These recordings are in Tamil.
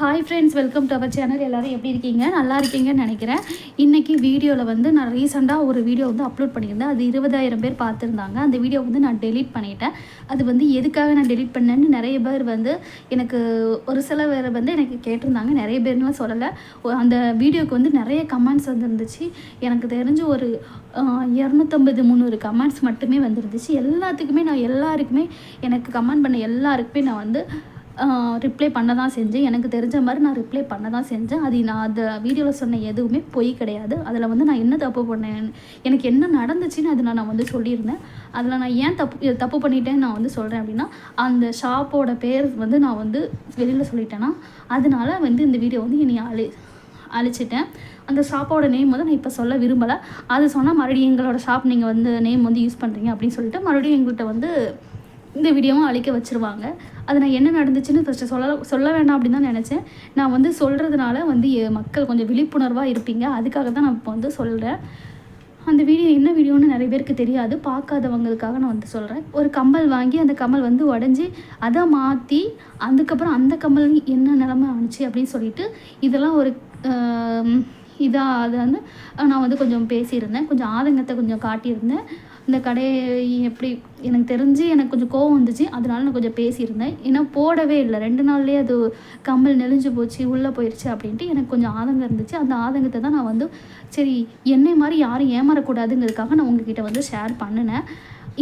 Hi friends welcome to our channel எல்லோரும் எப்படி இருக்கீங்க? நல்லா இருக்கீங்கன்னு நினைக்கிறேன். இன்றைக்கி வீடியோவில் வந்து நான் ரீசெண்டாக ஒரு வீடியோ வந்து அப்லோட் பண்ணியிருந்தேன். அது இருபதாயிரம் பேர் பார்த்துருந்தாங்க. அந்த வீடியோ வந்து நான் டெலீட் பண்ணிட்டேன். அது வந்து எதுக்காக நான் டெலீட் பண்ணேன்னு நிறைய பேர் வந்து எனக்கு ஒரு சில பேர் வந்து எனக்கு கேட்டிருந்தாங்க. நிறைய பேர்லாம் சொல்லலை. அந்த வீடியோக்கு வந்து நிறைய கமெண்ட்ஸ் வந்துருந்துச்சு. எனக்கு தெரிஞ்சு ஒரு இரநூத்தம்பது முந்நூறு கமெண்ட்ஸ் மட்டுமே வந்துருந்துச்சு. எல்லாத்துக்குமே நான் எல்லாருக்குமே எனக்கு கமெண்ட் பண்ண எல்லாருக்குமே நான் வந்து ரிப்ளை பண்ண தான் செஞ்சேன். எனக்கு தெரிஞ்ச மாதிரி நான் ரிப்ளை பண்ண தான் செஞ்சேன். அது நான் அந்த வீடியோவில் சொன்ன எதுவுமே பொய் கிடையாது. அதில் வந்து நான் என்ன தப்பு பண்ணேன் எனக்கு என்ன நடந்துச்சுன்னு அதில் நான் வந்து சொல்லியிருந்தேன். அதில் நான் ஏன் தப்பு தப்பு பண்ணிட்டேன்னு நான் வந்து சொல்கிறேன் அப்படின்னா அந்த ஷாப்போட பேர் வந்து நான் வந்து வெளியில் சொல்லிட்டேன்னா அதனால வந்து இந்த வீடியோ வந்து என்னை அழி அழிச்சிட்டேன். அந்த ஷாப்போட நேம் வந்து நான் இப்போ சொல்ல விரும்பலை. அது சொன்னால் மறுபடியும் எங்களோட ஷாப் நீங்கள் வந்து நேம் வந்து யூஸ் பண்ணுறீங்க அப்படின்னு சொல்லிட்டு மறுபடியும் எங்கள்கிட்ட வந்து இந்த வீடியோவும் அழிக்க வச்சுருவாங்க. அது நான் என்ன நடந்துச்சுன்னு ஃபஸ்ட்டு சொல்ல சொல்ல வேண்டாம் அப்படின்னு தான் நினச்சேன். நான் வந்து சொல்கிறதுனால வந்து எ- மக்கள் கொஞ்சம் விழிப்புணர்வாக இருப்பீங்க. அதுக்காக தான் நான் இப்போ வந்து சொல்கிறேன் அந்த வீடியோ என்ன வீடியோன்னு நிறைய பேருக்கு தெரியாது. பார்க்காதவங்களுக்காக நான் வந்து சொல்கிறேன் ஒரு கம்மல் வாங்கி அந்த கம்மல் வந்து உடஞ்சி அதை மாற்றி அதுக்கப்புறம் அந்த கம்மல் என்ன நிலமை ஆணுச்சு அப்படின்னு சொல்லிட்டு இதெல்லாம் ஒரு இதாக அதை வந்து நான் வந்து கொஞ்சம் பேசியிருந்தேன். கொஞ்சம் ஆதங்கத்தை கொஞ்சம் காட்டியிருந்தேன். இந்த கடையை எப்படி எனக்கு தெரிஞ்சு எனக்கு கொஞ்சம் கோவம் வந்துச்சு. அதனால நான் கொஞ்சம் பேசியிருந்தேன். ஏன்னா போடவே இல்லை. ரெண்டு நாள்லேயே அது கம்மல் நெளிஞ்சு போச்சு உள்ளே போயிடுச்சு அப்படின்ட்டு எனக்கு கொஞ்சம் ஆதங்கம் இருந்துச்சு. அந்த ஆதங்கத்தை தான் நான் வந்து சரி என்னை மாதிரி யாரும் ஏமாறக்கூடாதுங்கிறதுக்காக நான் உங்ககிட்ட வந்து ஷேர் பண்ணினேன்.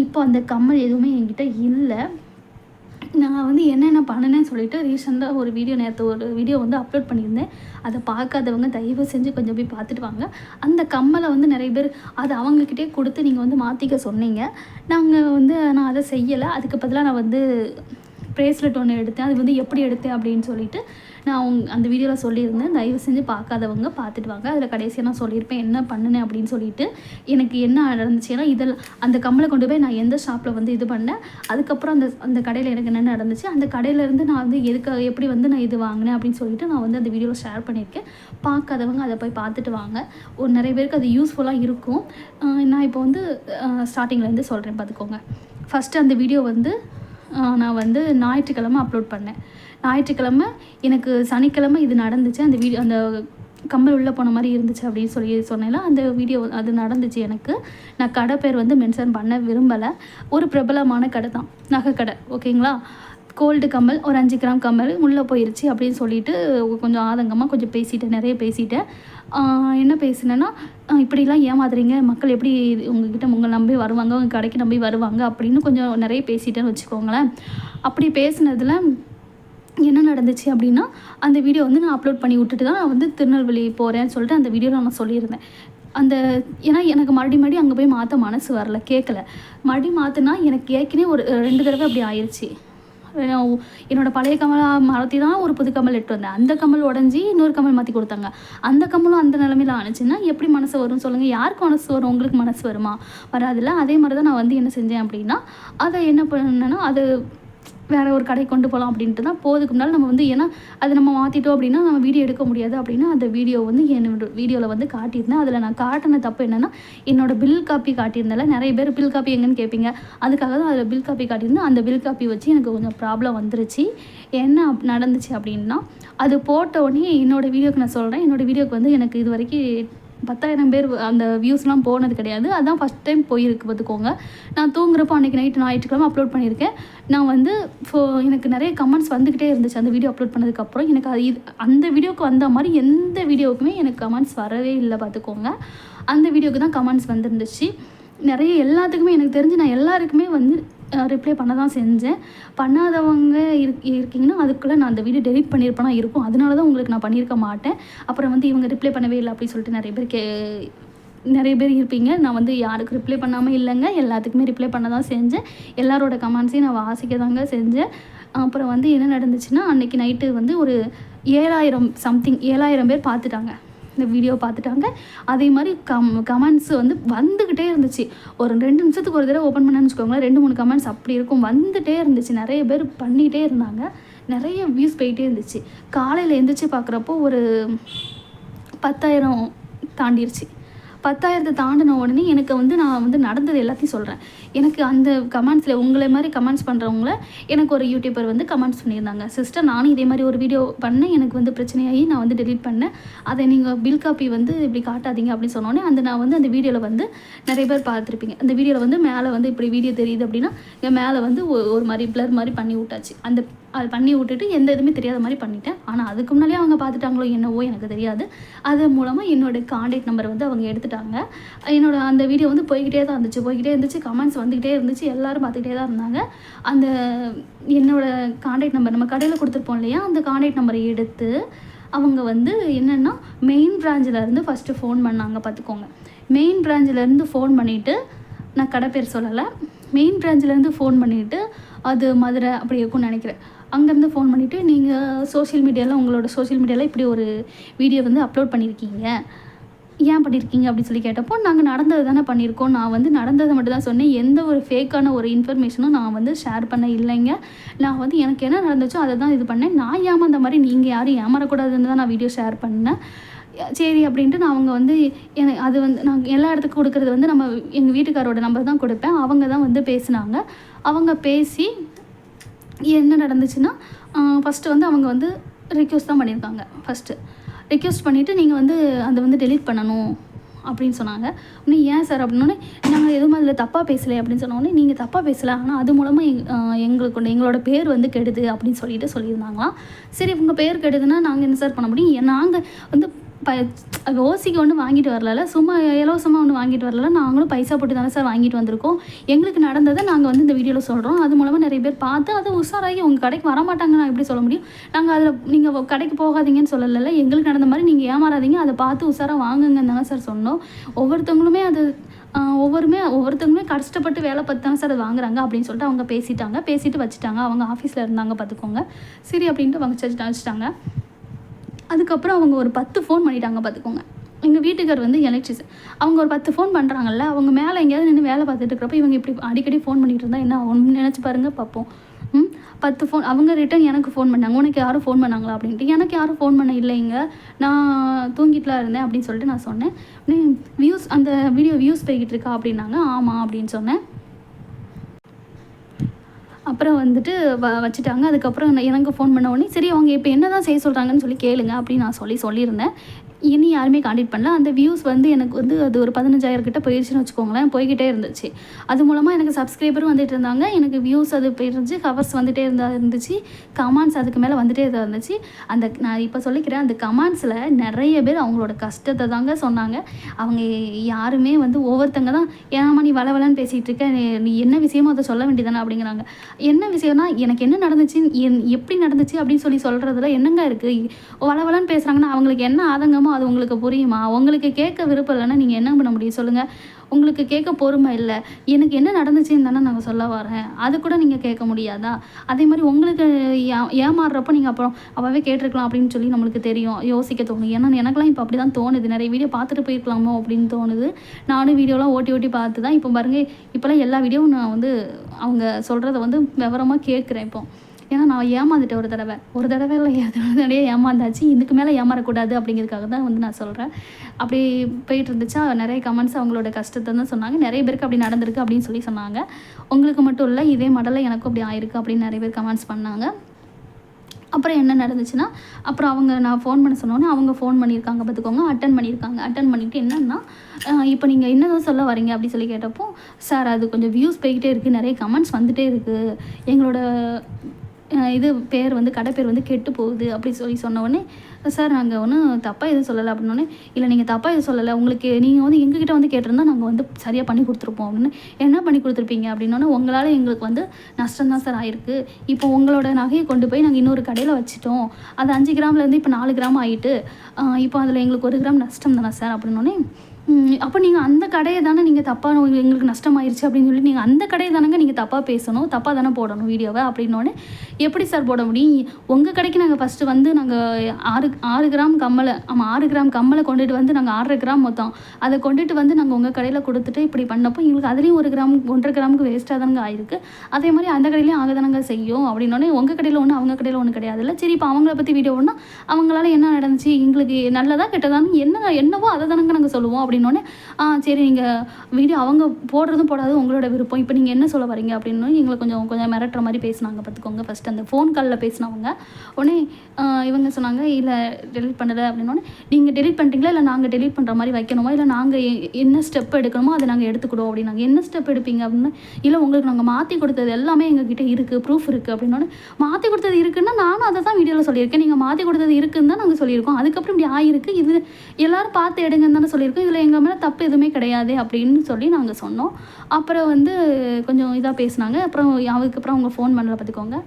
இப்போ அந்த கம்மல் எதுவுமே என்கிட்ட இல்லை. நான் வந்து என்னென்ன பண்ணினேன்னு சொல்லிட்டு ரீசெண்டாக ஒரு வீடியோ நேற்று ஒரு வீடியோ வந்து அப்லோட் பண்ணியிருந்தேன். அதை பார்க்காதவங்க தயவு செஞ்சு கொஞ்சம் போய் பார்த்துட்டு வாங்க. அந்த கம்மலை வந்து நிறைய பேர் அதை அவங்கக்கிட்டே கொடுத்து நீங்கள் வந்து மாற்றிக்க சொன்னீங்க. நாங்கள் வந்து நான் அதை செய்யலை. அதுக்கு பதிலாக நான் வந்து ப்ரேஸ்லெட் ஒன்று எடுத்தேன். அது வந்து எப்படி எடுத்தேன் அப்படின்னு சொல்லிட்டு நான் அவங்க அந்த வீடியோவில் சொல்லியிருந்தேன் தயவு செஞ்சு பார்க்காதவங்க பார்த்துட்டு வாங்க. அதில் கடைசியாக நான் சொல்லியிருப்பேன் என்ன பண்ணினேன் அப்படின்னு சொல்லிட்டு எனக்கு என்ன நடந்துச்சு இதில் அந்த கம்மலை கொண்டு போய் நான் எந்த ஷாப்பில் வந்து இது பண்ணேன் அதுக்கப்புறம் அந்த அந்த கடையில் எனக்கு என்ன நடந்துச்சு அந்த கடையிலேருந்து நான் வந்து எதுக்கு எப்படி வந்து நான் இது வாங்கினேன் அப்படின்னு சொல்லிட்டு நான் வந்து அந்த வீடியோவில் ஷேர் பண்ணியிருக்கேன். பார்க்காதவங்க அதை போய் பார்த்துட்டு வாங்க. ஒரு நிறைய பேருக்கு அது யூஸ்ஃபுல்லாக இருக்கும். நான் இப்போ வந்து ஸ்டார்டிங்லேருந்து சொல்கிறேன் பார்த்துக்கோங்க. ஃபஸ்ட்டு அந்த வீடியோ வந்து நான் வந்து ஞாயிற்றுக்கிழமை அப்லோட் பண்ணேன். ஞாயிற்றுக்கிழமை எனக்கு சனிக்கிழமை இது நடந்துச்சு. அந்த வீடியோ அந்த கம்மல் உள்ளே போன மாதிரி இருந்துச்சு அப்படின்னு சொல்லி சொன்னேன்ல அந்த வீடியோ அது நடந்துச்சு எனக்கு. நான் கடை பேர் வந்து மென்ஷன் பண்ண விரும்பலை. ஒரு பிரபலமான கடை தான் நகை கடை ஓகேங்களா? கோல்டு கம்மல் ஒரு அஞ்சு கிராம் கம்மல் உள்ளே போயிருச்சு அப்படின்னு சொல்லிட்டு கொஞ்சம் ஆதங்கமாக கொஞ்சம் பேசிட்டேன் நிறைய பேசிட்டேன். என்ன பேசினேன்னா இப்படிலாம் ஏமாத்துறீங்க? மக்கள் எப்படி உங்ககிட்ட உங்களை நம்பி வருவாங்க? உங்கள் கடைக்கு நம்பி வருவாங்க? அப்படின்னு கொஞ்சம் நிறைய பேசிட்டேன்னு வச்சுக்கோங்களேன். அப்படி பேசினதில் என்ன நடந்துச்சு அப்படின்னா அந்த வீடியோ வந்து நான் அப்லோட் பண்ணி விட்டுட்டு தான் நான் வந்து திருநெல்வேலி போகிறேன்னு சொல்லிட்டு அந்த வீடியோவில் நான் சொல்லியிருந்தேன். அந்த ஏன்னா எனக்கு மறுபடியும் மறுபடியும் அங்கே போய் மாற்ற மனசு வரல கேட்கல மறுபடியும் மாற்றினா எனக்கு ஏற்கனவே ஒரு ரெண்டு தடவை அப்படி ஆயிடுச்சு என்னோடய என்னோட பழைய கமலாக மாற்றி தான் ஒரு புது கமல் எட்டு வந்தேன். அந்த கமல் உடஞ்சி இன்னொரு கமல் மாற்றி கொடுத்தாங்க. அந்த கமலும் அந்த நிலமையில ஆனிச்சுன்னா எப்படி மனசு வரும்னு சொல்லுங்கள் யாருக்கு மனசு வரும்? உங்களுக்கு மனசு வருமா? வராதுல்ல. அதே மாதிரி தான் நான் வந்து என்ன செஞ்சேன் அப்படின்னா அதை என்ன பண்ணேன்னா அது வேற ஒரு கடைக்கு கொண்டு போகலாம் அப்படின்ட்டு தான் போதுக்கு முன்னால் நம்ம வந்து ஏன்னா அது நம்ம மாற்றிட்டோம் அப்படின்னா நம்ம வீடியோ எடுக்க முடியாது அப்படின்னா அந்த வீடியோ வந்து என்னோட வீடியோவில் வந்து காட்டியிருந்தேன். அதில் நான் காட்டின தப்பு என்னென்னா என்னோடய பில் காப்பி காட்டியிருந்தால நிறைய பேர் பில் காப்பி எங்கன்னு கேட்பீங்க அதுக்காக தான் அதில் பில் காப்பி காட்டியிருந்தேன். அந்த பில் காப்பி வச்சு எனக்கு கொஞ்சம் ப்ராப்ளம் வந்துருச்சு. என்ன அப்- நடந்துச்சு அப்படின்னா அது போட்ட உடனே என்னோடய வீடியோக்கு நான் சொல்கிறேன் என்னோட வீடியோக்கு வந்து எனக்கு இது வரைக்கும் பத்தாயிரம் பேர் அந்த வியூஸ்லாம் போனது கிடையாது. அதுதான் ஃபஸ்ட் டைம் போயிருக்கு பார்த்துக்கோங்க. நான் தூங்குறப்போ அன்றைக்கி நைட்டு ஞாயிற்றுக்கிழமை அப்லோட் பண்ணியிருக்கேன். நான் வந்து ஃபோ எனக்கு நிறைய கமெண்ட்ஸ் வந்துக்கிட்டே இருந்துச்சு. அந்த வீடியோ அப்லோட் பண்ணதுக்கப்புறம் எனக்கு அது இது அந்த வீடியோக்கு வந்த மாதிரி எந்த வீடியோவுக்குமே எனக்கு கமெண்ட்ஸ் வரவே இல்லை பார்த்துக்கோங்க. அந்த வீடியோவுக்கு தான் கமெண்ட்ஸ் வந்துருந்துச்சு. நிறைய எல்லாத்துக்குமே எனக்கு தெரிஞ்சு நான் எல்லாருக்குமே வந்து ரிப்ளை பண்ண தான் செஞ்சேன். பண்ணாதவங்க இருக் இருக்கீங்கன்னா அதுக்குள்ளே நான் அந்த வீடியோ டெலிட் பண்ணியிருப்பேனா இருக்கும். அதனால தான் உங்களுக்கு நான் பண்ணியிருக்க மாட்டேன். அப்புறம் வந்து இவங்க ரிப்ளை பண்ணவே இல்லை அப்படின்னு சொல்லிட்டு நிறைய பேர் கே நிறைய பேர் இருப்பீங்க. நான் வந்து யாருக்கு ரிப்ளை பண்ணாமல் இல்லைங்க. எல்லாத்துக்குமே ரிப்ளை பண்ண தான் செஞ்சேன். எல்லாரோட கமெண்ட்ஸையும் நான் வாசிக்க தாங்க செஞ்சேன். அப்புறம் வந்து என்ன நடந்துச்சுன்னா அன்றைக்கி நைட்டு வந்து ஒரு ஏழாயிரம் சம்திங் ஏழாயிரம் பேர் பார்த்துட்டாங்க. இந்த வீடியோ பார்த்துட்டாங்க. அதே மாதிரி கம் கமெண்ட்ஸ் வந்து வந்துக்கிட்டே இருந்துச்சு. ஒரு ரெண்டு நிமிஷத்துக்கு ஒரு தடவை ஓப்பன் பண்ணேன்னு வச்சுக்கோங்களேன் ரெண்டு மூணு கமெண்ட்ஸ் அப்படி இருக்கும். வந்துகிட்டே இருந்துச்சு. நிறைய பேர் பண்ணிகிட்டே இருந்தாங்க. நிறைய வியூஸ் போயிட்டே இருந்துச்சு. காலையில் எழுந்திரிச்சு பார்க்குறப்போ ஒரு பத்தாயிரம் தாண்டிருச்சு. பத்தாயிரத்தை தாண்டின உடனே எனக்கு வந்து நான் வந்து நடந்தது எல்லாத்தையும் சொல்கிறேன் எனக்கு அந்த கமெண்ட்ஸில் உங்களை மாதிரி கமெண்ட்ஸ் பண்ணுறவங்கள எனக்கு ஒரு யூடியூபர் வந்து கமெண்ட்ஸ் பண்ணியிருந்தாங்க. சிஸ்டர் நானும் இதே மாதிரி ஒரு வீடியோ பண்ணேன். எனக்கு வந்து பிரச்சனையாகி நான் வந்து டெலீட் பண்ணேன். அதை நீங்கள் பில் காப்பி வந்து இப்படி காட்டாதீங்க அப்படின்னு சொன்னோன்னே அந்த நான் வந்து அந்த வீடியோவில் வந்து நிறைய பேர் பார்த்துருப்பீங்க. அந்த வீடியோவில் வந்து மேலே வந்து இப்படி வீடியோ தெரியுது அப்படின்னா மேலே வந்து ஒரு மாதிரி பிளர் மாதிரி பண்ணி விட்டாச்சு. அந்த அது பண்ணி விட்டுட்டு எந்த இதுவுமே தெரியாத மாதிரி பண்ணிட்டேன். ஆனால் அதுக்கு முன்னாலே அவங்க பார்த்துட்டாங்களோ என்னவோ எனக்கு தெரியாது. அது மூலமாக என்னோடய காண்டாக்ட் நம்பர் வந்து அவங்க எடுத்துட்டாங்க. என்னோட அந்த வீடியோ வந்து போய்கிட்டே தான் இருந்துச்சு. போய்கிட்டே இருந்துச்சு கமெண்ட்ஸ் வந்துக்கிட்டே இருந்துச்சு. எல்லோரும் பார்த்துக்கிட்டே தான் இருந்தாங்க. அந்த என்னோட காண்டாக்ட் நம்பர் நம்ம கடையில் கொடுத்துருப்போம் இல்லையா? அந்த காண்டாக்ட் நம்பரை எடுத்து அவங்க வந்து என்னென்னா மெயின் பிரான்ச்சில் இருந்து ஃபஸ்ட்டு ஃபோன் பண்ணாங்க பார்த்துக்கோங்க. மெயின் பிரான்ச்சிலேருந்து ஃபோன் பண்ணிவிட்டு நான் கடை பேர் சொல்லலை. மெயின் பிரான்ச்சிலேருந்து ஃபோன் பண்ணிவிட்டு அது மதுரை அப்படி இருக்கும்னு நினைக்கிறேன். அங்கேருந்து ஃபோன் பண்ணிவிட்டு நீங்கள் சோஷியல் மீடியாவில் உங்களோட சோஷியல் மீடியாவில் இப்படி ஒரு வீடியோ வந்து அப்லோட் பண்ணியிருக்கீங்க ஏன் பண்ணியிருக்கீங்க அப்படின்னு சொல்லி கேட்டப்போ நாங்கள் நடந்தது தானே பண்ணியிருக்கோம் நான் வந்து நடந்ததை மட்டும் தான் சொன்னேன். எந்த ஒரு ஃபேக்கான ஒரு இன்ஃபர்மேஷனும் நான் வந்து ஷேர் பண்ண இல்லைங்க. நான் வந்து எனக்கு என்ன நடந்துச்சோ அதை தான் இது பண்ணேன். நான் ஏமாந்த மாதிரி நீங்கள் யாரும் ஏமாறக்கூடாதுன்னு தான் நான் வீடியோ ஷேர் பண்ணேன். சரி அப்படின்ட்டு நான் அவங்க வந்து எனக்கு அது வந்து நான் எல்லா இடத்துக்கும் கொடுக்குறது வந்து நம்ம எங்கள் வீட்டுக்காரோட நம்பர் தான் கொடுப்பேன். அவங்க தான் வந்து பேசினாங்க. அவங்க பேசி என்ன நடந்துச்சுன்னா ஃபஸ்ட்டு வந்து அவங்க வந்து ரிக்வஸ்ட் தான் பண்ணியிருக்காங்க. ஃபஸ்ட்டு ரிக்வஸ்ட் பண்ணிவிட்டு நீங்கள் வந்து அதை வந்து டெலீட் பண்ணணும் அப்படின்னு சொன்னாங்க. உடனே ஏன் சார் அப்படின்னோடனே நாங்கள் எதுவும் அதில் தப்பாக பேசலை அப்படின்னு சொன்னோடனே நீங்கள் தப்பாக பேசலை. ஆனால் அது மூலமாக எங் எங்களுக்கு எங்களோட பேர் வந்து கெடுது அப்படின்னு சொல்லிட்டு சொல்லியிருந்தாங்களாம். சரி உங்கள் பேர் கெடுதுன்னா நாங்கள் என்ன சார் பண்ண முடியும்? நாங்கள் வந்து ப ஓசிக்கு ஒன்று வாங்கிட்டு வரல சும்மா இலவசமாக ஒன்று வாங்கிட்டு வரல நாங்களும் பைசா போட்டு தானே சார் வாங்கிட்டு வந்திருக்கோம். எங்களுக்கு நடந்ததை நாங்கள் வந்து இந்த வீடியோவில் சொல்கிறோம் அது மூலமாக நிறைய பேர் பார்த்து அதை உஷாராகி உங்கள் கடைக்கு வர மாட்டாங்க நான் எப்படி சொல்ல முடியும்? நாங்கள் அதில் நீங்கள் கடைக்கு போகாதீங்கன்னு சொல்லலை எங்களுக்கு நடந்த மாதிரி நீங்கள் ஏமாறாதீங்க அதை பார்த்து உஷாராக வாங்குங்கன்னு தானே சார் சொன்னோம். ஒவ்வொருத்தவங்களுமே அது ஒவ்வொருமே ஒவ்வொருத்தவங்களுமே கஷ்டப்பட்டு வேலை பார்த்து தானே சார் அது வாங்குறாங்க அப்படின்னு சொல்லிட்டு அவங்க பேசிட்டாங்க. பேசிட்டு வச்சுட்டாங்க. அவங்க ஆஃபீஸில் இருந்தாங்க பார்த்துக்கோங்க. சரி அப்படின்ட்டு அவங்க வச்சுட்டாங்க அதுக்கப்புறம் அவங்க ஒரு பத்து ஃபோன் பண்ணிட்டாங்க பார்த்துக்கோங்க. எங்கள் வீட்டுக்கார் வந்து எலக்ட்ரிஷியன் அவங்க ஒரு பத்து ஃபோன் பண்ணுறாங்கல்ல அவங்க மேலே எங்கேயாவது நின்று வேலை பார்த்துட்டு இருக்கிறப்ப இவங்க இப்படி அடிக்கடி ஃபோன் பண்ணிகிட்டு இருந்தால் என்ன ஒன்று நினச்சி பாருங்கள் பார்ப்போம். ம்? பத்து ஃபோன் அவங்க ரிட்டன் எனக்கு ஃபோன் பண்ணாங்க. உனக்கு யாரும் ஃபோன் பண்ணாங்களா அப்படின்ட்டு. எனக்கு யாரும் ஃபோன் பண்ண இல்லைங்க நான் தூங்கிட்டுலாம் இருந்தேன் அப்படின்னு சொல்லிட்டு நான் சொன்னேன். வியூஸ் அந்த வீடியோ வியூஸ் போய்கிட்டு இருக்கா அப்படின்னாங்க. ஆமாம் அப்படின்னு சொன்னேன். அப்புறம் வந்துட்டு வ வச்சுட்டாங்க. அதுக்கப்புறம் நான் எனக்கு ஃபோன் பண்ண உடனே சரி அவங்க இப்போ என்ன தான் செய்ய சொல்கிறாங்கன்னு சொல்லி கேளுங்க அப்படின்னு நான் சொல்லி சொல்லியிருந்தேன். இனி யாருமே காண்டாக்ட் பண்ணல. அந்த வியூஸ் வந்து எனக்கு வந்து அது ஒரு பதினஞ்சாயிரம் கிட்ட போயிடுச்சுன்னு வச்சுக்கோங்களேன். போய்கிட்டே இருந்துச்சு. அது மூலமாக எனக்கு சப்ஸ்கிரைபரும் வந்துட்டு இருந்தாங்க. எனக்கு வியூஸ் அது போயிருந்துச்சு. கவர்ஸ் வந்துட்டே இருந்தா இருந்துச்சு. கமெண்ட்ஸ் அதுக்கு மேலே வந்துட்டே தான் இருந்துச்சு. அந்த நான் இப்போ சொல்லிக்கிறேன் அந்த கமெண்ட்ஸில் நிறைய பேர் அவங்களோட கஷ்டத்தை தாங்க சொன்னாங்க. அவங்க யாருமே வந்து ஒவ்வொருத்தங்க தான் ஏனாமா நீ வளவலன்னு பேசிகிட்டு இருக்க. நீ- நீ என்ன விஷயமோ அதை சொல்ல வேண்டியதானே அப்படிங்கிறாங்க. என்ன விஷயம்னா எனக்கு என்ன நடந்துச்சு? என் எப்படி நடந்துச்சு? அப்படின்னு சொல்லி சொல்கிறதுல என்னங்க இருக்குது வளவலன்னு பேசுகிறாங்கன்னா அவங்களுக்கு என்ன ஆதங்கமோ அது உங்களுக்கு புரியுமா? உங்களுக்கு கேட்க விருப்பம் இல்லைன்னா நீங்கள் என்ன பண்ண முடியும் சொல்லுங்கள் உங்களுக்கு கேட்க பொறுமை இல்லை. எனக்கு என்ன நடந்துச்சுன்னு தானே நாங்கள் சொல்ல வரேன். அது கூட நீங்கள் கேட்க முடியாதா? அதே மாதிரி உங்களுக்கு ஏ ஏமாறுறப்போ நீங்கள் அப்புறம் அப்போவே கேட்டிருக்கலாம் அப்படின்னு சொல்லி நம்மளுக்கு தெரியும். யோசிக்க தோணும். ஏன்னா எனக்கெல்லாம் இப்போ அப்படி தான் தோணுது. நிறைய வீடியோ பார்த்துட்டு போயிருக்கலாமோ அப்படின்னு தோணுது. நானும் வீடியோலாம் ஓட்டி ஓட்டி பார்த்து தான் இப்போ பாருங்கள் இப்போல்லாம் எல்லா வீடியோவும் நான் வந்து அவங்க சொல்கிறத வந்து விவரமாக கேட்குறேன் இப்போ. ஏன்னா நான் ஏமாந்துட்டேன் ஒரு தடவை. ஒரு தடவை இல்லை நிறைய ஏமாந்தாச்சு. இதுக்கு மேலே ஏமாறக்கூடாது அப்படிங்கிறதுக்காக தான் வந்து நான் சொல்கிறேன் அப்படி போயிட்டு இருந்துச்சா நிறைய கமெண்ட்ஸ் அவங்களோட கஷ்டத்தை தான் சொன்னாங்க. நிறைய பேருக்கு அப்படி நடந்திருக்கு அப்படின்னு சொல்லி சொன்னாங்க. உங்களுக்கு மட்டும் இல்லை இதே மாடலில் எனக்கும் அப்படி ஆயிருக்கு அப்படின்னு நிறைய பேர் கமெண்ட்ஸ் பண்ணாங்க. அப்புறம் என்ன நடந்துச்சுன்னா அப்புறம் அவங்க நான் ஃபோன் பண்ண சொன்னோன்னே அவங்க ஃபோன் பண்ணியிருக்காங்க பார்த்துக்கோங்க அட்டன் பண்ணியிருக்காங்க. அட்டன் பண்ணிவிட்டு என்னென்னா இப்போ நீங்கள் என்னதான் சொல்ல வரீங்க அப்படி சொல்லி கேட்டப்போ சார் அது கொஞ்சம் வியூஸ் போய்கிட்டே இருக்குது நிறைய கமெண்ட்ஸ் வந்துட்டே இருக்குது எங்களோட இது பேர் வந்து கடை பேர் வந்து கெட்டு போகுது அப்படி சொல்லி சொன்ன உடனே சார் நாங்கள் ஒன்றும் தப்பாக எதுவும் சொல்லலை அப்படின்னோடனே இல்லை நீங்கள் தப்பாக எதுவும் சொல்லலை. உங்களுக்கு நீங்கள் வந்து எங்ககிட்ட வந்து கேட்டிருந்தா நாங்கள் வந்து சரியாக பண்ணி கொடுத்துருப்போம் அப்படின்னு. என்ன பண்ணி கொடுத்துருப்பீங்க? அப்படின்னோடனே உங்களால் எங்களுக்கு வந்து நஷ்டம் தான் சார் ஆயிருக்கு. இப்போ உங்களோட நகையை கொண்டு போய் நாங்கள் இன்னொரு கடையில் வச்சுட்டோம். அது அஞ்சு கிராம்லேருந்து இப்போ நாலு கிராம் ஆகிட்டு இப்போ அதில் எங்களுக்கு ஒரு கிராம் நஷ்டம் தானே சார்? அப்படின்னோடனே அப்போ நீங்கள் அந்த கடையை தானே நீங்கள் தப்பாக எங்களுக்கு நஷ்டமாயிருச்சு அப்படின்னு சொல்லி நீங்கள் அந்த கடையை தானங்க நீங்கள் தப்பாக பேசணும் தப்பாக தானே போடணும் வீடியோவை அப்படின்னோடனே எப்படி சார் போட முடியும்? உங்கள் கடைக்கு நாங்கள் ஃபஸ்ட்டு வந்து நாங்கள் ஆறு ஆறு கிராம் கம்மலை ஆமாம் ஆறு கிராம் கம்மலை கொண்டுட்டு வந்து நாங்கள் ஆறரை கிராம் மொத்தம். அதை கொண்டுட்டு வந்து நாங்கள் உங்கள் கடையில் கொடுத்துட்டு இப்படி பண்ணப்போ எங்களுக்கு அதுலேயும் ஒரு கிராம் ஒன்றரை கிராமுக்கு வேஸ்ட்டாக தானங்க ஆயிருக்கு. அதே மாதிரி அந்த கடையிலையும் ஆக தானங்க செய்யும் அப்படின்னோடனே உங்கள் கடையில் ஒன்று அவங்க கடையில் ஒன்று கிடையாதுல்ல சரி இப்போ அவங்கள பற்றி வீடியோ ஒன்றா அவங்களால என்ன நடந்துச்சு? எங்களுக்கு நல்லதாக கெட்டதான்னு என்ன என்னவோ அதை தானங்க நாங்கள் சொல்லுவோம் அப்படின்னோடனே சரி நீங்கள் வீடியோ அவங்க போடுறதும் போடாது உங்களோட விருப்பம். இப்போ நீங்கள் என்ன சொல்ல வரீங்க? அப்படின்னு எங்களை கொஞ்சம் கொஞ்சம் மிரட்டுற மாதிரி பேசினாங்க பார்த்துக்கோங்க. ஃபஸ்ட் அந்த ஃபோன் காலில் பேசினவங்க. உடனே இவங்க சொன்னாங்க இல்லை டெலிட் பண்ணலை. அப்படின்னோடனே நீங்கள் டெலிட் பண்ணுறீங்களா இல்லை நாங்கள் டெலிட் பண்ணுற மாதிரி வைக்கணுமா? இல்லை நாங்கள் என்ன ஸ்டெப் எடுக்கணுமோ அதை நாங்கள் எடுத்துக்கிடுவோம். அப்படின்னாங்க. என்ன ஸ்டெப் எடுப்பீங்க? அப்படின்னு இல்லை உங்களுக்கு நாங்கள் மாற்றி கொடுத்தது எல்லாமே எங்ககிட்ட இருக்குது ப்ரூஃப் இருக்குது அப்படின்னோடனே மாற்றி கொடுத்தது இருக்குன்னா நானும் அதை தான் வீடியோவில் சொல்லியிருக்கேன். நீங்கள் மாற்றி கொடுத்தது இருக்குன்னு தான் நாங்கள் சொல்லியிருக்கோம். அதுக்கப்புறம் இப்படி ஆயிருக்கு. இது எல்லாரும் பார்த்து எடுங்கன்னு தானே சொல்லியிருக்கோம். இதில் எங்கள் மேலே தப்பு எதுவுமே கிடையாது அப்படின்னு சொல்லி நாங்கள் சொன்னோம். அப்புறம் வந்து கொஞ்சம் இதாக பேசினாங்க. அப்புறம் அதுக்கப்புறம் அவங்க ஃபோன் பண்ணல பார்த்துக்கோங்க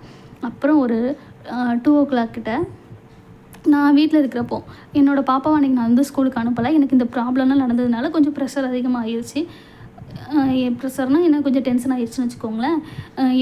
அப்புறம் ஒரு டூ ஓ கிளாக் கிட்ட நான் வீட்டில் இருக்கிறப்போ என்னோடய பாப்பாவை அன்றைக்கி நான் வந்து ஸ்கூலுக்கு அனுப்பலை. எனக்கு இந்த ப்ராப்ளம்லாம் நடந்ததுனால கொஞ்சம் ப்ரெஷர் அதிகமாகிருச்சு ப்ரெஷர்னால் எனக்கு கொஞ்சம் டென்ஷன் ஆகிடுச்சுன்னு வச்சுக்கோங்களேன்.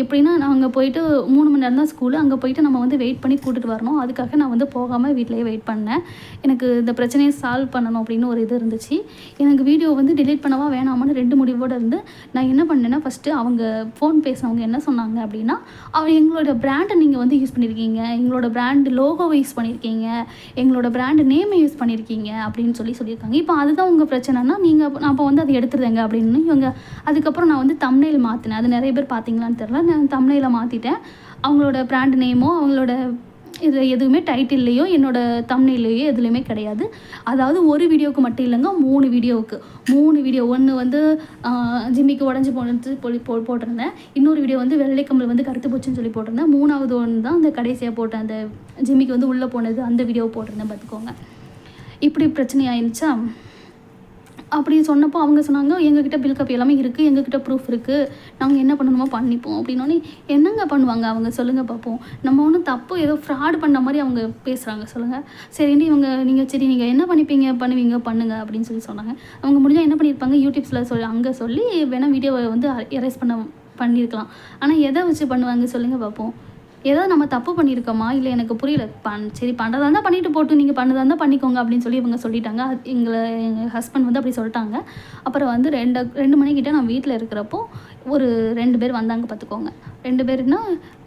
எப்படின்னா நான் அங்கே போயிட்டு மூணு மணி நேரம் தான் ஸ்கூலு அங்கே போயிட்டு நம்ம வந்து வெயிட் பண்ணி கூட்டிகிட்டு வரணும். அதுக்காக நான் வந்து போகாமல் வீட்டிலேயே வெயிட் பண்ணேன். எனக்கு இந்த பிரச்சனையை சால்வ் பண்ணணும் அப்படின்னு ஒரு இது இருந்துச்சு. எனக்கு வீடியோ வந்து டிலீட் பண்ணவா வேணாமான்னு ரெண்டு முடிவோடு இருந்து நான் என்ன பண்ணேன்னா ஃபஸ்ட்டு அவங்க ஃபோன் பேசினவங்க என்ன சொன்னாங்க அப்படின்னா அவங்க எங்களோட பிராண்டை நீங்கள் வந்து யூஸ் பண்ணியிருக்கீங்க எங்களோட ப்ராண்டு லோகோவை யூஸ் பண்ணியிருக்கீங்க எங்களோட ப்ராண்டு நேமை யூஸ் பண்ணியிருக்கீங்க அப்படின்னு சொல்லி சொல்லியிருக்காங்க. இப்போ அதுதான் உங்கள் பிரச்சனைனா நீங்கள் அப்போ வந்து அதை எடுத்துருங்க அப்படின்னு இவங்க அதுக்கப்புறம் நான் வந்து தம்னையில் மாற்றினேன் அது நிறைய பேர் பார்த்தீங்களான்னு தெரில நான் தம்னையில் மாற்றிட்டேன் அவங்களோட ப்ராண்ட் நேமோ அவங்களோட இது எதுவுமே டைட்டில்லையோ என்னோட தம்னையிலையோ எதுலேயுமே கிடையாது. அதாவது ஒரு வீடியோவுக்கு மட்டும் இல்லைங்க மூணு வீடியோவுக்கு. மூணு வீடியோ. ஒன்று வந்து ஜிம்மிக்கு உடஞ்சி போனது போய் போ போட்டிருந்தேன். இன்னொரு வீடியோ வந்து வெள்ளைக்கம்பல் வந்து கருத்து போச்சுன்னு சொல்லி போட்டிருந்தேன். மூணாவது ஒன்று தான் அந்த கடைசியாக போட்டேன் அந்த ஜிம்மிக்கு வந்து உள்ளே போனது அந்த வீடியோ போட்டிருந்தேன் பார்த்துக்கோங்க. இப்படி பிரச்சனை ஆயிடுச்சா? அப்படி சொன்னப்போ அவங்க சொன்னாங்க எங்ககிட்ட பில் காப்பி எல்லாமே இருக்குது எங்ககிட்ட ப்ரூஃப் இருக்குது நாங்கள் என்ன பண்ணணுமோ பண்ணிப்போம். அப்படின்னோடனே என்னங்க பண்ணுவாங்க அவங்க? சொல்லுங்கள் பார்ப்போம் நம்ம ஒன்றும் தப்பு ஏதோ ஃப்ராட் பண்ண மாதிரி அவங்க பேசுகிறாங்க சொல்லுங்கள் சரின்ட்டு இவங்க நீங்கள் சரி நீங்கள் என்ன பண்ணிப்பீங்க? பண்ணுவீங்க? பண்ணுங்க. அப்படின்னு சொல்லி சொன்னாங்க. அவங்க முடிஞ்சால் என்ன பண்ணியிருப்பாங்க? யூடியூப்ஸில் சொல்லி அங்கே சொல்லி வேணால் வீடியோவை வந்து எரேஸ் பண்ண பண்ணியிருக்கலாம். ஆனால் எதை வச்சு பண்ணுவாங்க? சொல்லுங்கள் பார்ப்போம் ஏதாவது நம்ம தப்பு பண்ணியிருக்கோமா? இல்லை எனக்கு புரியல. பண் சரி பண்ணுறதா இருந்தால் பண்ணிட்டு போட்டு நீங்கள் பண்ணதா இருந்தால் பண்ணிக்கோங்க அப்படின்னு சொல்லி இவங்க சொல்லிட்டாங்க. எங்களை எங்கள் ஹஸ்பண்ட் வந்து அப்படி சொல்லிட்டாங்க. அப்புறம் வந்து ரெண்டு ரெண்டு மணிக்கிட்ட நான் வீட்டில் இருக்கிறப்போ ஒரு ரெண்டு பேர் வந்தாங்க பார்த்துக்கோங்க. ரெண்டு பேருனா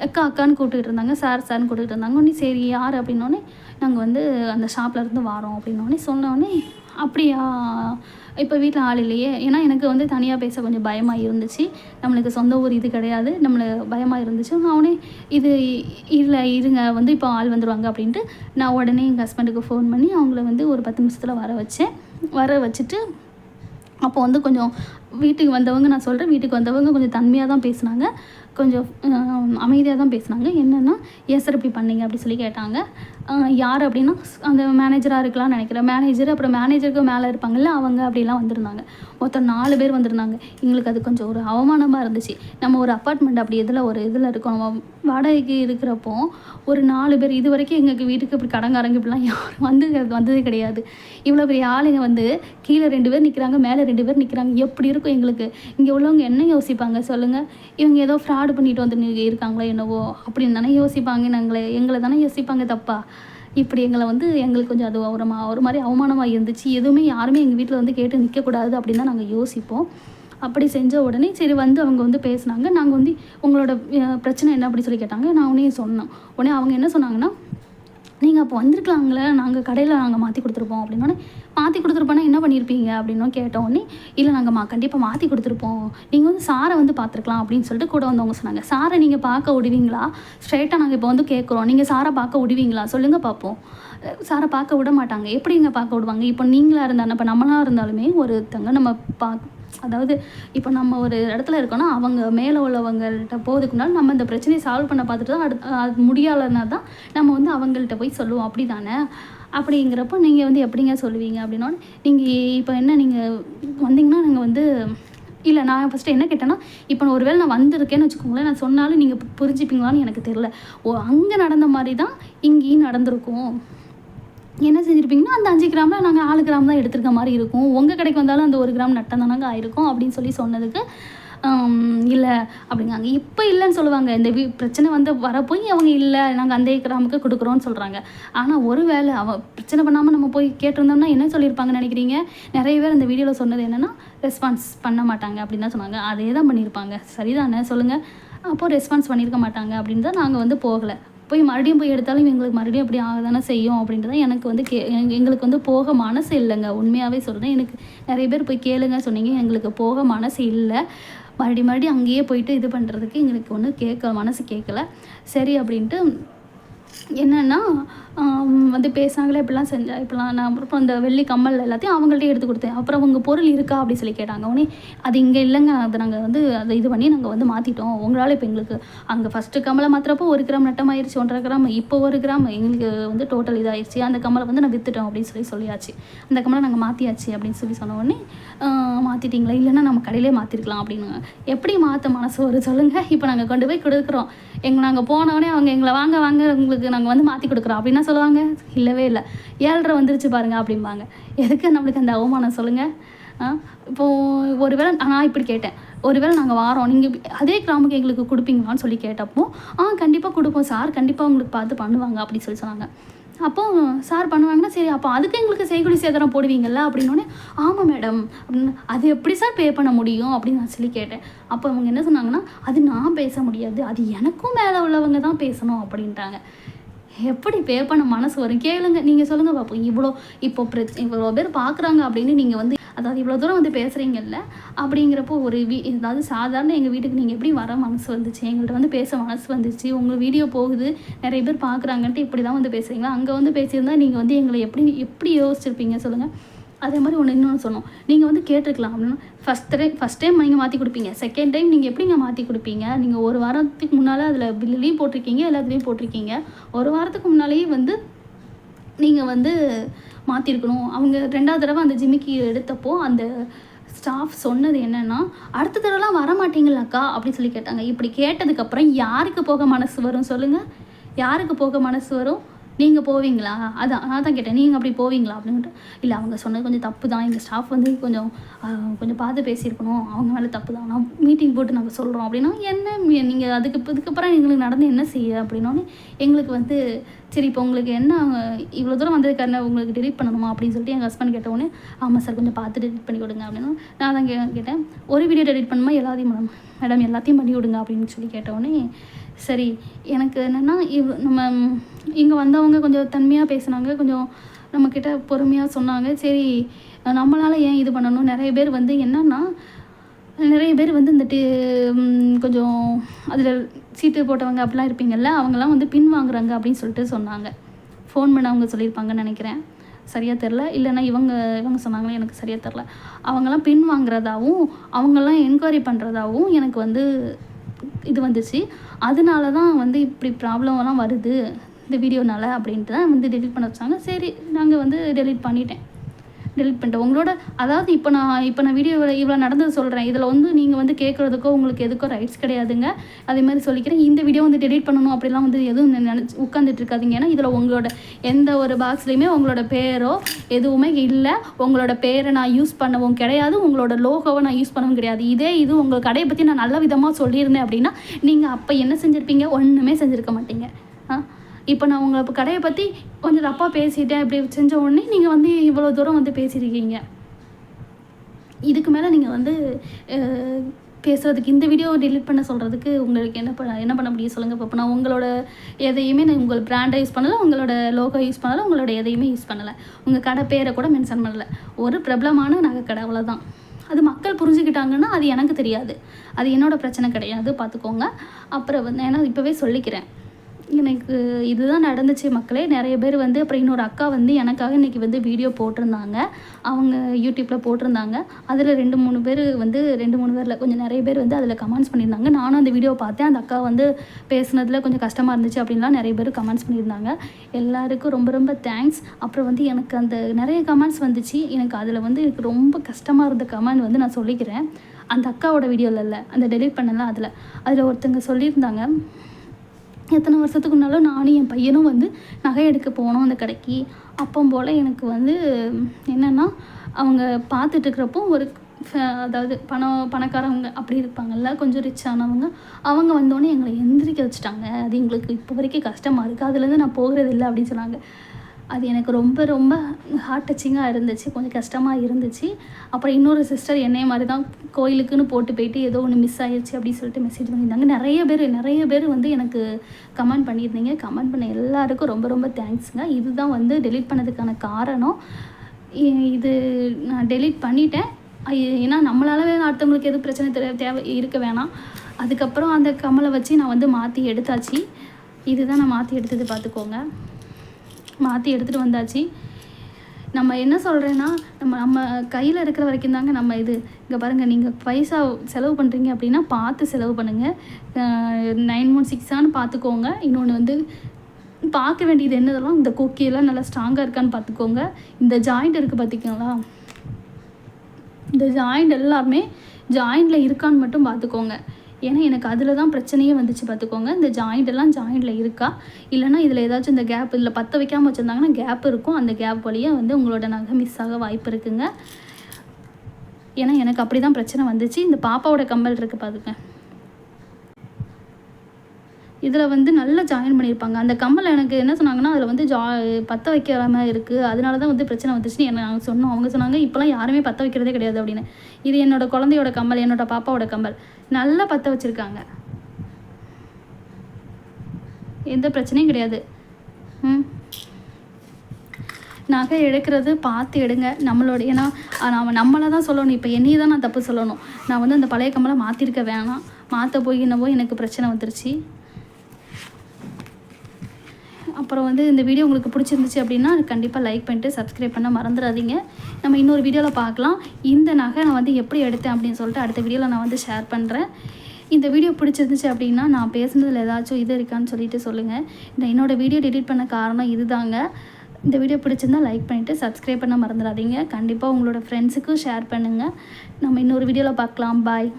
அக்கா அக்கான்னு கூப்பிட்டுட்டு இருந்தாங்க. சார் சார்னு கூப்பிட்டுட்டு இருந்தாங்க. உடனே சரி யார் அப்படின்னோடனே நாங்கள் வந்து அந்த ஷாப்பில் இருந்து வரோம் அப்படின்னோடனே சொன்னோடனே அப்படியா? இப்போ வீட்டில் ஆள் இல்லையே. ஏன்னா எனக்கு வந்து தனியாக பேச கொஞ்சம் பயமாக இருந்துச்சு. நம்மளுக்கு சொந்த ஊர் இது கிடையாது. நம்மளை பயமாக இருந்துச்சு. அவனே இது இல்லை இருங்க வந்து இப்போ ஆள் வந்துடுவாங்க அப்படின்ட்டு நான் உடனே எங்கள் ஹஸ்பண்டுக்கு ஃபோன் பண்ணி அவங்கள வந்து ஒரு பத்து நிமிஷத்தில் வர வச்சேன். வர வச்சுட்டு அப்போ வந்து கொஞ்சம் வீட்டுக்கு வந்தவங்க நான் சொல்கிறேன் வீட்டுக்கு வந்தவங்க கொஞ்சம் தன்மையாக தான் பேசுனாங்க. கொஞ்சம் அமைதியாக தான் பேசுனாங்க. என்னென்னா ஏன் சார் இப்படி பண்ணீங்க? அப்படி சொல்லி கேட்டாங்க. யார் அப்படின்னா அந்த மேனேஜராக இருக்கலாம்னு நினைக்கிறேன். மேனேஜர் அப்புறம் மேனேஜருக்கு மேலே இருப்பாங்கல்ல அவங்க அப்படிலாம் வந்திருந்தாங்க. மொத்தம் நாலு பேர் வந்திருந்தாங்க. எங்களுக்கு அது கொஞ்சம் ஒரு அவமானமாக இருந்துச்சு. நம்ம ஒரு அப்பார்ட்மெண்ட் அப்படி இதில் ஒரு இதில் இருக்கோம். நம்ம வாடகைக்கு இருக்கிறப்போ ஒரு நாலு பேர் இது வரைக்கும் எங்களுக்கு வீட்டுக்கு இப்படி கடங்காரங்க இப்படிலாம் யாரும் வந்து வந்ததே கிடையாது. இவ்வளோ பெரிய ஆளுங்க வந்து கீழே ரெண்டு பேர் நிற்கிறாங்க மேலே ரெண்டு பேர் நிற்கிறாங்க எப்படி இருக்கும் எங்களுக்கு? இங்கே உள்ளவங்க என்ன யோசிப்பாங்க? சொல்லுங்கள் இவங்க ஏதோ ஃப்ராடு பண்ணிட்டு வந்து இருக்காங்களோ என்னவோ அப்படின்னு தானே யோசிப்பாங்க நாங்களே. எங்களை தானே யோசிப்பாங்க தப்பா? இப்படி எங்களை வந்து எங்களுக்கு கொஞ்சம் அது ஒரு ஒரு மாதிரி அவமானமாக இருந்துச்சு. எதுவுமே யாருமே எங்கள் வீட்டில் வந்து கேட்டு நிற்கக்கூடாது அப்படின்னு தான் நாங்கள் யோசிப்போம். அப்படி செஞ்ச உடனே சரி வந்து அவங்க வந்து பேசுனாங்க. நாங்கள் வந்து உங்களோட பிரச்சனை என்ன அப்படி சொல்லி கேட்டாங்க. நான் உடனே சொன்னோம் உடனே அவங்க என்ன சொன்னாங்கன்னா நீங்கள் அப்போ வந்திருக்கலாங்களே நாங்கள் கடையில் நாங்கள் மாற்றி கொடுத்துருப்போம் அப்படின்னோடனே மாற்றி கொடுத்துருப்போன்னா என்ன பண்ணியிருப்பீங்க அப்படின்னும் கேட்டோடனே இல்லை நாங்கள் மா கண்டிப்பாக மாற்றி கொடுத்துருப்போம். நீங்கள் வந்து சாரை வந்து பார்த்துருக்கலாம் அப்படின்னு சொல்லிட்டு கூட வந்தவங்க சொன்னாங்க. சாரை நீங்கள் பார்க்க விடுவீங்களா? ஸ்ட்ரைட்டாக நாங்கள் இப்போ வந்து கேட்குறோம் நீங்கள் சாரை பார்க்க விடுவீங்களா? சொல்லுங்கள் பார்ப்போம் சாரை பார்க்க விட மாட்டாங்க. எப்படிங்க பார்க்க விடுவாங்க? இப்போ நீங்களாக இருந்தாலும் இப்போ நம்மளாக இருந்தாலுமே ஒருத்தங்க நம்ம பா அதாவது இப்போ நம்ம ஒரு இடத்துல இருக்கோன்னா அவங்க மேலே உள்ளவங்கள்ட்ட போகிறதுக்கு நம்ம இந்த பிரச்சனையை சால்வ் பண்ண பார்த்துட்டு தான் அடுத்து அது முடியலைன்னா தான் நம்ம வந்து அவங்கள்ட்ட போய் சொல்லுவோம். அப்படி தானே அப்படிங்கிறப்போ நீங்கள் வந்து எப்படிங்க சொல்லுவீங்க? அப்படின்னா நீங்கள் இப்போ என்ன நீங்கள் வந்தீங்கன்னா நாங்கள் வந்து இல்லை நான் ஃபஸ்ட்டு என்ன கேட்டேன்னா இப்போ நான் ஒருவேளை நான் வந்திருக்கேன்னு வச்சுக்கோங்களேன் நான் சொன்னாலும் நீங்கள் புரிஞ்சுப்பீங்களான்னு எனக்கு தெரில ஓ அங்கே நடந்த மாதிரி தான் இங்கேயும் நடந்திருக்கும். என்ன செஞ்சுருப்பீங்கன்னா அந்த அஞ்சு கிராமில் நாங்கள் நாலு கிராம் தான் எடுத்துருக்க மாதிரி இருக்கும். உங்கள் கடைக்கு வந்தாலும் அந்த ஒரு கிராம் நட்டம் தானாங்க ஆயிருக்கும் அப்படின்னு சொல்லி சொன்னதுக்கு இல்லை அப்படிங்காங்க. இப்போ இல்லைன்னு சொல்லுவாங்க. இந்த வீ பிரச்சனை வந்து வரப்போய் அவங்க இல்லை நாங்கள் அந்த கிராமுக்கு கொடுக்குறோன்னு சொல்கிறாங்க ஆனால் ஒரு வேளை அவ பிரச்சனை பண்ணாமல் நம்ம போய் கேட்டிருந்தோம்னா என்ன சொல்லியிருப்பாங்கன்னு நினைக்கிறீங்க? நிறைய பேர் அந்த வீடியோவில் சொன்னது என்னென்னா ரெஸ்பான்ஸ் பண்ண மாட்டாங்க அப்படின்னு தான் சொன்னாங்க. அதே தான் பண்ணியிருப்பாங்க. சரிதானே? சொல்லுங்கள் அப்போது ரெஸ்பான்ஸ் பண்ணியிருக்க மாட்டாங்க அப்படின்னு தான் நாங்கள் வந்து போகலை. போய் மறுபடியும் போய் எடுத்தாலும் எங்களுக்கு மறுபடியும் அப்படி ஆக தானே செய்யும் அப்படின்றத தான் எனக்கு வந்து கே எங்களுக்கு வந்து போக மனசு இல்லைங்க. உண்மையாகவே சொல்கிறேன் எனக்கு நிறைய பேர் போய் கேளுங்க சொன்னீங்க. எங்களுக்கு போக மனசு இல்லை. மறுபடியும் மறுபடியும் அங்கேயே போயிட்டு இது பண்ணுறதுக்கு எங்களுக்கு ஒன்றும் கேட்க மனசு கேட்கல. சரி அப்படின்ட்டு என்னென்னா வந்து பேசுனாங்களே இப்படிலாம் செஞ்சா இப்படிலாம் நான் அப்புறம் அந்த வெள்ளி கம்மல் எல்லாத்தையும் அவங்கள்ட்ட எடுத்து கொடுத்தேன். அப்புறம் உங்கள் பொருள் இருக்கா அப்படின்னு சொல்லி கேட்டாங்க. உடனே அது இங்கே இல்லைங்க. அதை நாங்கள் வந்து அதை இது பண்ணி நாங்கள் வந்து மாற்றிட்டோம் உங்களால் இப்போ எங்களுக்கு அங்கே ஃபஸ்ட்டு கம்மலை மாத்திரப்போ ஒரு கிராம் நட்டமாயிருச்சு. ஒன்றரை கிராம் இப்போ ஒரு கிராம். எங்களுக்கு வந்து டோட்டல் இதாகிடுச்சு அந்த கம்மலை வந்து நான் விற்றுட்டோம் அப்படின்னு சொல்லி சொல்லியாச்சு. அந்த கம்மலை நாங்கள் மாற்றியாச்சு அப்படின்னு சொல்லி சொன்ன உடனே மாற்றிட்டீங்களா இல்லைன்னா நம்ம கடையிலே மாற்றிருக்கலாம் அப்படின்னு எப்படி மாற்ற மனசு வரும் சொல்லுங்கள் இப்போ நாங்கள் கொண்டு போய் கொடுக்குறோம். எங்கள் நாங்கள் போனோடனே அவங்க எங்களை வாங்க வாங்க உங்களுக்கு நாங்கள் வந்து மாற்றி கொடுக்குறோம். அப்படின்னா சொல்லுவாங்க இல்லவே இல்லை. ஏழ்ரை வந்துருச்சு பாருங்க அப்படிம்பாங்க. எதுக்கு நம்மளுக்கு அந்த அவமானம் சொல்லுங்கள் இப்போது ஒருவேளை நான் இப்படி கேட்டேன். ஒருவேளை நாங்கள் வாரோம் நீங்கள் அதே கிராமுக்கு எங்களுக்கு கொடுப்பீங்களான்னு சொல்லி கேட்டப்போ ஆ கண்டிப்பாக கொடுப்போம் சார். கண்டிப்பாக உங்களுக்கு பார்த்து பண்ணுவாங்க அப்படின்னு சொல்லி சொன்னாங்க. அப்போ சார் பண்ணுவாங்கன்னா சரி அப்போ அதுக்கு எங்களுக்கு செய்கூலி சேதாரம் போடுவீங்கல்ல அப்படின்னோடனே ஆமாம் மேடம் அப்படின்னு அது எப்படி சார் பே பண்ண முடியும் அப்படின்னு நான் சொல்லி கேட்டேன். அப்போ அவங்க என்ன சொன்னாங்கன்னா அது நான் பேச முடியாது. அது எனக்கும் மேலே உள்ளவங்க தான் பேசணும் அப்படின்ட்டாங்க. எப்படி பே பண்ண மனசு வரும்? கேளுங்க. நீங்கள் சொல்லுங்கள் பார்ப்போம் இவ்வளோ இப்போ பிரச்ச இவ்வளோ பேர் பார்க்குறாங்க அப்படின்னு நீங்கள் வந்து அதாவது இவ்வளோ தூரம் வந்து பேசுகிறீங்கல்ல அப்படிங்கிறப்போ ஒரு வீ அதாவது சாதாரண எங்கள் வீட்டுக்கு நீங்கள் எப்படி வர மனசு வந்துச்சு? எங்கள்கிட்ட வந்து பேச மனசு வந்துச்சு. உங்கள் வீடியோ போகுது. நிறைய பேர் பார்க்குறாங்கன்ட்டு இப்படி தான் வந்து பேசுகிறீங்களா அங்கே வந்து பேசியிருந்தா நீங்கள் வந்து எங்களை எப்படி எப்படி யோசிச்சிருப்பீங்க? சொல்லுங்கள் அதே மாதிரி ஒன்று இன்னொன்று சொன்னோம். நீங்கள் வந்து கேட்டிருக்கலாம் அப்படின்னு ஃபஸ்ட் டைம் ஃபஸ்ட் டைம் நீங்கள் மாற்றி கொடுப்பீங்க. செகண்ட் டைம் நீங்கள் எப்படிங்க மாற்றி கொடுப்பீங்க? நீங்கள் ஒரு வாரத்துக்கு முன்னால் அதில் பில்லுலேயும் போட்டிருக்கீங்க எல்லாத்துலேயும் போட்டிருக்கீங்க. ஒரு வாரத்துக்கு முன்னாலேயே வந்து நீங்கள் வந்து மாற்றிருக்கணும் அவங்க ரெண்டாவது தடவை அந்த ஜிமிக்கி எடுத்தப்போ அந்த ஸ்டாஃப் சொன்னது என்னன்னா அடுத்த தடவைலாம் வர மாட்டீங்களாக்கா அப்படின்னு சொல்லி கேட்டாங்க. இப்படி கேட்டதுக்கப்புறம் யாருக்கு போக மனசு வரும் சொல்லுங்கள் யாருக்கு போக மனசு வரும்? நீங்கள் போவீங்களா? அதான் நான் தான் கேட்டேன். நீங்கள் அப்படி போவீங்களா? அப்படின்ட்டு இல்லை அவங்க சொன்னது கொஞ்சம் தப்பு தான். எங்கள் ஸ்டாஃப் வந்து கொஞ்சம் கொஞ்சம் பார்த்து பேசியிருக்கணும். அவங்க மேலே தப்பு தான். நான் மீட்டிங் போட்டு நாங்கள் சொல்கிறோம் அப்படின்னா என்ன நீங்கள் அதுக்கு இதுக்கப்புறம் எங்களுக்கு நடந்து என்ன செய்ய? அப்படின்னோடனே எங்களுக்கு வந்து சரி இப்போ உங்களுக்கு என்ன இவ்வளோ தூரம் வந்ததுக்கான உங்களுக்கு டெலிட் பண்ணணுமா? அப்படின்னு சொல்லிட்டு எங்கள் ஹஸ்பண்ட் கேட்டவுடனே ஆமாம் சார் கொஞ்சம் பார்த்து டெலிட் பண்ணி கொடுங்க அப்படின்னு நான் தான் கேட்டேன். ஒரு வீடியோ டெலிட் பண்ணுமா? எல்லாத்தையும் மேடம் மேடம் எல்லாத்தையும் பண்ணி விடுங்க அப்படின்னு சொல்லி கேட்டவுடனே சரி எனக்கு என்னென்னா இவ் நம்ம இங்கே வந்தவங்க கொஞ்சம் தன்மையாக பேசுனாங்க கொஞ்சம் நம்மக்கிட்ட பொறுமையாக சொன்னாங்க. சரி நம்மளால் ஏன் இது பண்ணணும்? நிறைய பேர் வந்து என்னன்னா நிறைய பேர் வந்து இந்த டி- கொஞ்சம் அதில் சீட்டு போட்டவங்க அப்படிலாம் இருப்பீங்கல்ல அவங்கெல்லாம் வந்து பின் வாங்குறாங்க அப்படின்னு சொல்லிட்டு சொன்னாங்க. ஃபோன் பண்ண அவங்க சொல்லியிருப்பாங்கன்னு நினைக்கிறேன். சரியாக தெரில இல்லைன்னா இவங்க இவங்க சொன்னாங்களே? எனக்கு சரியாக தெரில அவங்கெல்லாம் பின் வாங்குறதாவும் அவங்கெல்லாம் என்கொயரி பண்ணுறதாவும் எனக்கு வந்து இது வந்துச்சு. அதனால தான் வந்து இப்படி ப்ராப்ளம்லாம் வருது இந்த வீடியோனால அப்படின்ட்டு தான் வந்து டெலிட் பண்ண வச்சாங்க. சரி நாங்கள் வந்து டெலிட் பண்ணிட்டேன். டெலிட் பண்ணிட்டேன் உங்களோட அதாவது இப்போ நான் இப்போ நான் வீடியோ இவ்வளோ நடந்தது சொல்கிறேன் இதில் வந்து நீங்கள் வந்து கேட்குறதுக்கோ உங்களுக்கு எதுக்கோ ரைட்ஸ் கிடையாதுங்க. அதே மாதிரி சொல்லிக்கிறேன். இந்த வீடியோ வந்து டெலிட் பண்ணணும் அப்படிலாம் வந்து எதுவும் நினச்சி உட்காந்துட்டு இருக்காதிங்க. ஏன்னா இதில் உங்களோட எந்த ஒரு பாக்ஸ்லேயுமே உங்களோட பேரோ எதுவுமே இல்லை. உங்களோட பேரை நான் யூஸ் பண்ணவும் கிடையாது. உங்களோட லோகோவை நான் யூஸ் பண்ணவும் கிடையாது. இதே இது உங்கள் கடையை பற்றி நான் நல்ல விதமாக சொல்லியிருந்தேன் அப்படின்னா நீங்கள் அப்போ என்ன செஞ்சுருப்பீங்க? ஒன்றுமே செஞ்சுருக்க மாட்டீங்க. ஆ? இப்போ நான் உங்களை இப்போ கடையை பற்றி கொஞ்சம் தப்பாக பேசிட்டேன் இப்படி செஞ்ச உடனே நீங்கள் வந்து இவ்வளோ தூரம் வந்து பேசியிருக்கீங்க. இதுக்கு மேலே நீங்கள் வந்து பேசுகிறதுக்கு இந்த வீடியோ டிலீட் பண்ண சொல்கிறதுக்கு உங்களுக்கு என்ன பண்ண என்ன பண்ண முடியும் சொல்லுங்கள் இப்போ நான் உங்களோட எதையுமே நான் உங்கள் பிராண்டை யூஸ் பண்ணலை உங்களோட லோகோ யூஸ் பண்ணலை உங்களோட எதையுமே யூஸ் பண்ணலை. உங்கள் கடை பேரை கூட மென்ஷன் பண்ணலை. ஒரு பிரபலமான நகைக்கடை அவ்வளோதான் அது மக்கள் புரிஞ்சுக்கிட்டாங்கன்னா அது எனக்கு தெரியாது. அது என்னோடய பிரச்சனை கிடையாது பார்த்துக்கோங்க. அப்புறம் வந்து ஏன்னா இப்போவே சொல்லிக்கிறேன். எனக்கு இதுதான் நடந்துச்சு மக்களே. நிறைய பேர் வந்து அப்புறம் இன்னொரு அக்கா வந்து எனக்காக இன்றைக்கி வந்து வீடியோ போட்டிருந்தாங்க. அவங்க யூடியூப்பில் போட்டிருந்தாங்க. அதில் ரெண்டு மூணு பேர் வந்து ரெண்டு மூணு பேரில் கொஞ்சம் நிறைய பேர் வந்து அதில் கமெண்ட்ஸ் பண்ணியிருந்தாங்க. நானும் அந்த வீடியோ பார்த்தேன். அந்த அக்கா வந்து பேசுனதில் கொஞ்சம் கஷ்டமாக இருந்துச்சு அப்படின்லாம் நிறைய பேர் கமெண்ட்ஸ் பண்ணியிருந்தாங்க. எல்லாருக்கும் ரொம்ப ரொம்ப தேங்க்ஸ் அப்புறம் வந்து எனக்கு அந்த நிறைய கமெண்ட்ஸ் வந்துச்சு. எனக்கு அதில் வந்து எனக்கு ரொம்ப கஷ்டமாக இருந்த கமெண்ட் வந்து நான் சொல்லிக்கிறேன். அந்த அக்காவோட வீடியோவில் இல்லை. அந்த டெலிட் பண்ணலாம் அதில். அதில் ஒருத்தங்க சொல்லியிருந்தாங்க எத்தனை வருஷத்துக்கு முன்னாலும் நானும் என் பையனும் வந்து நகை எடுக்க போனோம் அந்த கடைக்கு. அப்போ போல் எனக்கு வந்து என்னென்னா அவங்க பார்த்துட்டுருக்கிறப்போ ஒரு அதாவது பணம் பணக்காரவங்க அப்படி இருப்பாங்கல்ல கொஞ்சம் ரிச் ஆனவங்க அவங்க வந்தோடனே எங்களை எந்திரிக்க வச்சுட்டாங்க. அது எங்களுக்கு இப்போ வரைக்கும் கஷ்டமாக இருக்குது அதுலேருந்து நான் போகிறது இல்லை அப்படின்னு சொன்னாங்க. அது எனக்கு ரொம்ப ரொம்ப ஹார்ட் டச்சிங்காக இருந்துச்சு. கொஞ்சம் கஷ்டமாக இருந்துச்சு. அப்புறம் இன்னொரு சிஸ்டர் என்னைய மாதிரி தான் கோயிலுக்குன்னு போட்டு போயிட்டு ஏதோ ஒன்று மிஸ் ஆயிடுச்சு அப்படின்னு சொல்லிட்டு மெசேஜ் பண்ணியிருந்தாங்க. நிறைய பேர் நிறைய பேர் வந்து எனக்கு கமெண்ட் பண்ணியிருந்தீங்க. கமெண்ட் பண்ண எல்லாருக்கும் ரொம்ப ரொம்ப தேங்க்ஸுங்க இதுதான் வந்து டெலீட் பண்ணதுக்கான காரணம். இது நான் டெலீட் பண்ணிட்டேன். ஏன்னா நம்மளாலவே அடுத்தவங்களுக்கு எதுவும் பிரச்சனை தெரிய தேவை இருக்க வேணாம். அதுக்கப்புறம் அந்த கமலை வச்சு நான் வந்து மாற்றி எடுத்தாச்சு. இதுதான் நான் மாற்றி எடுத்தது பார்த்துக்கோங்க. மாற்றி எடுத்துகிட்டு வந்தாச்சு. நம்ம என்ன சொல்கிறேன்னா நம்ம நம்ம கையில் இருக்கிற வரைக்கும் தாங்க நம்ம இது. இங்கே பாருங்கள் நீங்கள் பைசா செலவு பண்ணுறீங்க அப்படின்னா பார்த்து செலவு பண்ணுங்கள் நைன் ஒன் சிக்ஸான்னு பார்த்துக்கோங்க. இன்னொன்று வந்து பார்க்க வேண்டியது என்னதெல்லாம் இந்த கொக்கியெல்லாம் நல்லா ஸ்ட்ராங்காக இருக்கான்னு பார்த்துக்கோங்க. இந்த ஜாயிண்ட் இருக்குது பார்த்திங்களா இந்த ஜாயிண்ட் எல்லாமே ஜாயிண்டில் இருக்கான்னு மட்டும் பார்த்துக்கோங்க. ஏன்னா எனக்கு அதில் தான் பிரச்சனையே வந்துச்சு பார்த்துக்கோங்க இந்த ஜாயிண்டெல்லாம் ஜாயிண்டில் இருக்கா? இல்லைன்னா இதில் ஏதாச்சும் இந்த கேப் இதில் பற்ற வைக்காமல் வச்சுருந்தாங்கன்னா கேப் இருக்கும். அந்த கேப் வழியாக வந்து உங்களோட நகை மிஸ் ஆக வாய்ப்பு இருக்குங்க. ஏன்னா எனக்கு அப்படி தான் பிரச்சனை வந்துச்சு. இந்த பாப்பாவோட கம்பல் இருக்குது பார்த்துக்கேன் இதில் வந்து நல்லா ஜாயின் பண்ணியிருப்பாங்க அந்த கம்மல் எனக்கு என்ன சொன்னாங்கன்னா அதில் வந்து ஜா பற்ற வைக்காம இருக்குது அதனால தான் வந்து பிரச்சனை வந்துச்சுன்னு என்ன நாங்கள் சொன்னோம். அவங்க சொன்னாங்க இப்போலாம் யாருமே பற்ற வைக்கிறதே கிடையாது அப்படின்னு. இது என்னோட குழந்தையோட கம்மல் என்னோட பாப்பாவோட கம்மல். நல்லா பற்ற வச்சுருக்காங்க. எந்த பிரச்சனையும் கிடையாது. ம். நகை எடுக்கிறது பார்த்து எடுங்க. நம்மளோட ஏன்னா நாம் நம்மளை தான் சொல்லணும். இப்போ என்னையை தான் நான் தப்பு சொல்லணும். நான் வந்து அந்த பழைய கம்மலை மாற்றிருக்க வேணாம். மாற்ற போய் என்னவோ எனக்கு பிரச்சனை வந்துருச்சு. அப்புறம் வந்து இந்த வீடியோ உங்களுக்கு பிடிச்சிருந்துச்சு அப்படின்னா கண்டிப்பாக லைக் பண்ணிட்டு சப்ஸ்கிரைப் பண்ண மறந்துடாதீங்க. நம்ம இன்னொரு வீடியோவில் பார்க்கலாம். இந்த நகை நான் வந்து எப்படி எடுத்தேன் அப்படின்னு சொல்லிட்டு அடுத்த வீடியோவில் நான் வந்து ஷேர் பண்ணுறேன் இந்த வீடியோ பிடிச்சிருந்துச்சு அப்படின்னா நான் பேசுனதில் ஏதாச்சும் இது இருக்கான்னு சொல்லிட்டு சொல்லுங்கள் இந்த என்னோடய வீடியோ டெலிட் பண்ண காரணம் இதுதாங்க. இந்த வீடியோ பிடிச்சிருந்தா லைக் பண்ணிவிட்டு சப்ஸ்கிரைப் பண்ண மறந்துடாதீங்க. கண்டிப்பாக உங்களோட ஃப்ரெண்ட்ஸுக்கும் ஷேர் பண்ணுங்கள் நம்ம இன்னொரு வீடியோவில் பார்க்கலாம். பாய்